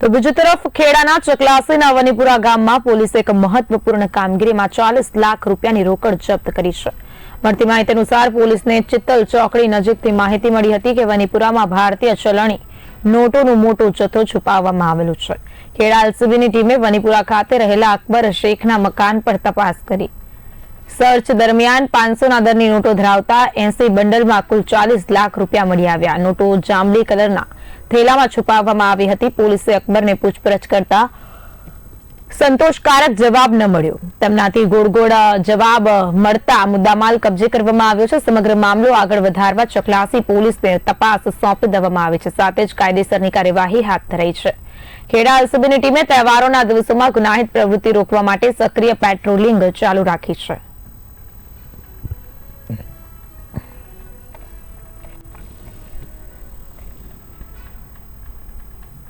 તો બીજી તરફ ખેડાના ચકલાસીના વનીપુરા ગામમાં પોલીસે એક મહત્વપૂર્ણ કામગીરીમાં ચાલીસ લાખ રૂપિયાની રોકડ જપ્ત કરી છે. મળતી માહિતી અનુસાર પોલીસને ચિત્તલ ચોકડી નજીકથી માહિતી મળી હતી કે વનીપુરામાં ભારતીય ચલણી નોટોનું મોટો જથ્થો છુપાવવામાં આવેલો છે. ખેડા એલસીબીની ટીમે વનીપુરા ખાતે રહેલા અકબર શેખના મકાન પર તપાસ કરી. સર્ચ દરમિયાન પાંચસોના દરની નોટો ધરાવતા એસી બંડલમાં કુલ ચાલીસ લાખ રૂપિયા મળી આવ્યા. નોટો જાંબલી કલરના થેલામાં છુપાવવામાં આવી હતી. પોલીસે અકબરને પૂછપરછ કરતા સંતોષકારક જવાબ ન મળ્યો. તેમનાથી ગોળ ગોળ જવાબ મળતા મુદ્દામાલ કબજે કરવામાં આવ્યો છે. સમગ્ર મામલો આગળ વધારવા ચકલાસી પોલીસને તપાસ સોંપી દેવામાં આવી છે. સાથે જ કાયદેસરની કાર્યવાહી હાથ ધરાઈ છે. ખેડા એલસીબીની ટીમે તહેવારોના દિવસોમાં ગુનાહિત પ્રવૃત્તિ રોકવા માટે સક્રિય પેટ્રોલિંગ ચાલુ રાખી છે.